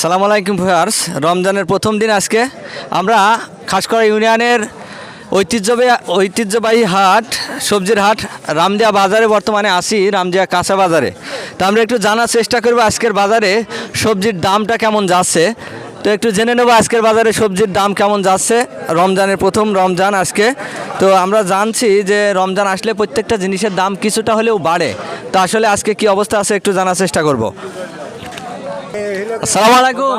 সালাম আলাইকুম ভিউয়ার্স। রমজানের প্রথম দিন আজকে আমরা খাসকরা ইউনিয়নের ঐতিহ্যবাহী ঐতিহ্যবাহী হাট, সবজির হাট, রামদিয়া বাজারে বর্তমানে আসি রামদিয়া কাঁচা বাজারে। তো আমরা একটু জানার চেষ্টা করব আজকের বাজারে সবজির দামটা কেমন যাচ্ছে। তো একটু জেনে নেব আজকের বাজারে সবজির দাম কেমন যাচ্ছে রমজানের প্রথম রমজান আজকে। তো আমরা জানছি যে রমজান আসলে প্রত্যেকটা জিনিসের দাম কিছুটা হলেও বাড়ে। তো আসলে আজকে কি অবস্থা আছে একটু জানার চেষ্টা করব। আসসালামু আলাইকুম।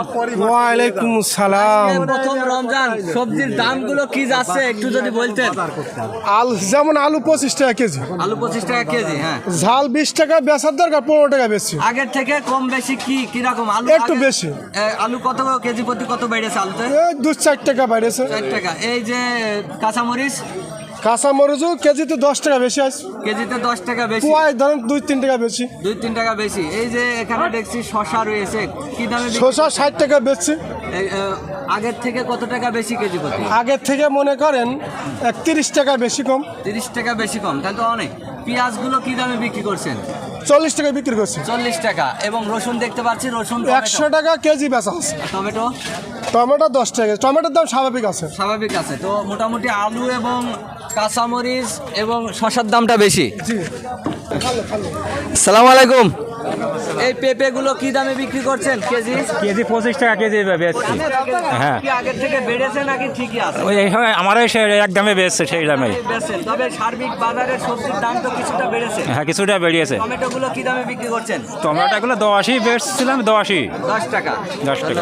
ওয়ালাইকুম সালাম। প্রথম রমজান সবজির দামগুলো কি যাচ্ছে একটু যদি বলতেন? আলু যেমন আলু পঁচিশ টাকা কেজি। আলু পঁচিশ টাকা কেজি হ্যাঁ। ঝাল বিশ টাকা বেচার দরকার পনেরো টাকা বেশি। আগের থেকে কম বেশি কি কীরকম আলু একটু বেশি। এ, আলু কত কেজি প্রতি কত বেড়েছে আলুতে? এই দু চার টাকা বাইরেছে চার টাকা। এই যে কাঁচামরিচ কাঁচা মরিচও কেজিতে দশ টাকা বেশি আছে। কেজিতে দশ টাকা বেশি। পোয়ায় ধরেন দুই তিন টাকা বেশি। দুই তিন টাকা বেশি। এই যে এখানে দেখছি শশা রয়েছে। কি দামে শসা ষাট টাকা বেচছি আগের থেকে কত টাকা বেশি কেজি প্রতি? আগের থেকে মনে করেন একত্রিশ টাকা বেশি কম। তিরিশ টাকা বেশি কম। তাহলে তো অনেক। পেঁয়াজগুলো কি দামে বিক্রি করছেন? চল্লিশ টাকা বিক্রি করছি। চল্লিশ টাকা। এবং রসুন দেখতে পাচ্ছি রসুন একশো টাকা কেজি বেচা আছে টমেটো? টমেটো দশ টাকা। টমেটোর দাম স্বাভাবিক আছে। স্বাভাবিক আছে। তো মোটামুটি আলু এবং কাঁচামরিচ এবং শশার দামটা বেশি। সালাম আলাইকুম। এই পেঁপেগুলো কি দামে বিক্রি করছেন? কেজি? কেজি পঁচিশ টাকা কেজি বেচছি। হ্যাঁ। আগের থেকে বেড়েছে নাকি ঠিকই আছে? ওই আমারও সে এক দামে বেচছে সেই দামে। তবে সার্বিক বাজারের সবজির দাম তো কিছুটা বেড়েছে। হ্যাঁ কিছুটা বেরিয়েছে টমেটোগুলো কি দামে বিক্রি করছেন? টমেটোগুলো দশই বেচছিলাম দশই। দশ টাকা। দশ টাকা।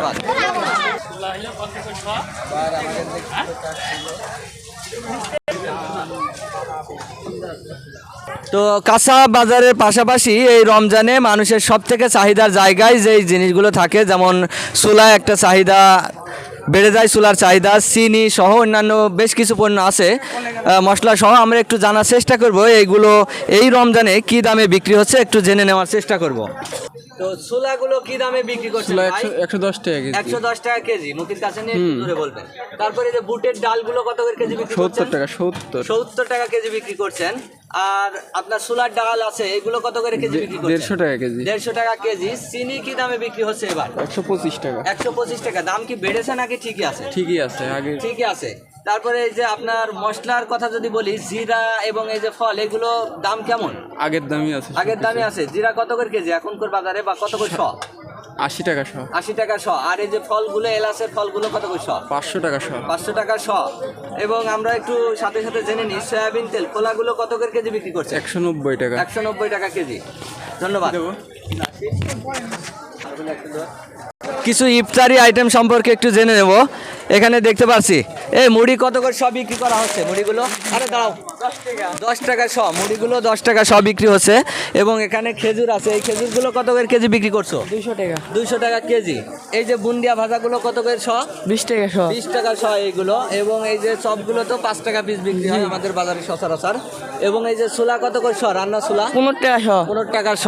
তো কাঁচা বাজারের পাশাপাশি এই রমজানে মানুষের সব থেকে চাহিদার জায়গায় যেই জিনিসগুলো থাকে, যেমন চুলা একটা চাহিদা বেড়ে যায় চুলার চাহিদা চিনি সহ অন্যান্য বেশ কিছু পণ্য আছে মশলা সহ আমরা একটু জানার চেষ্টা করব। এইগুলো এই রমজানে কি দামে বিক্রি হচ্ছে একটু জেনে নেওয়ার চেষ্টা করব। তো ছোলাগুলো কি দামে বিক্রি করছেন ভাই? একশো দশ টাকা কেজি। একশো দশ টাকা কেজি। মুখের কাছে নিয়ে একটু বলবেন। তারপরে যে বুটের ডালগুলো কত করে কেজি বিক্রি টাকা কেজি বিক্রি করছেন। আর আপনার সোলার ডাল আছে এগুলো কত করে কেজি বিক্রি করছেন? দেড়শো টাকা কেজি। দেড়শো টাকা কেজি। চিনি কি দামে বিক্রি হচ্ছে এবার? একশো পঁচিশ টাকা। একশো পঁচিশ টাকা। দাম কি বেড়েছে নাকি ঠিকই আছে। ঠিকই আছে আগে ঠিকই আছে। তারপরে এই যে আপনার মশলার কথা যদি বলি জিরা এবং এই যে ফল এগুলো দাম কেমন? আগের দামই আছে আগের দামে আছে। জিরা কত করে কেজি? এখনকার বাজারে বা কত করে শ? আশি টাকা শ। আশি টাকা শ। আর এই যে ফলগুলো এলাচের ফলগুলো কত করে শ? পাঁচশো টাকা শ। পাঁচশো টাকা শ। এবং আমরা একটু সাথে সাথে জেনে নিই সয়াবিন তেল খোলাগুলো কত করে কেজি বিক্রি করছে একশো নব্বই টাকা। একশো নব্বই টাকা কেজি। ধন্যবাদ। কিছু ইফতারি আইটেম সম্পর্কে একটু জেনে নেব। এখানে দেখতে পাচ্ছি এই মুড়ি কত করে সব বিক্রি করা হচ্ছে? মুড়িগুলো? আরে দাঁড়াও। দশ টাকা শ। মুড়িগুলো দশ টাকা সব বিক্রি হচ্ছে। এবং এখানে খেজুর আছে। এই খেজুরগুলো কত করে কেজি বিক্রি করছ? দুইশো টাকা। দুইশো টাকা কেজি। এই যে বুন্দিয়া ভাজাগুলো কত করে শ? বিশ টাকা শ। বিশ টাকা শ এইগুলো। এবং এই যে চপগুলো তো পাঁচ টাকা পিস বিক্রি হয় আমাদের বাজারে সচরাচর। এবং এই যে ছোলা কত করে শ? রান্না ছোলা? পনেরো টাকা শ। পনেরো টাকা শ।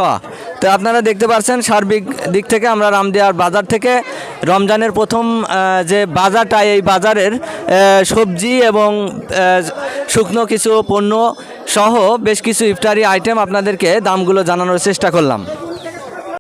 তো আপনারা দেখতে পাচ্ছেন সার্বিক দিক থেকে আমরা রামদিয়ার বাজার থেকে রমজানের প্রথম যে বাজারটা, এই বাজারের সবজি এবং শুকনো কিছু পণ্য সহ বেশ কিছু ইফতারি আইটেম আপনাদেরকে দামগুলো জানানোর চেষ্টা করলাম।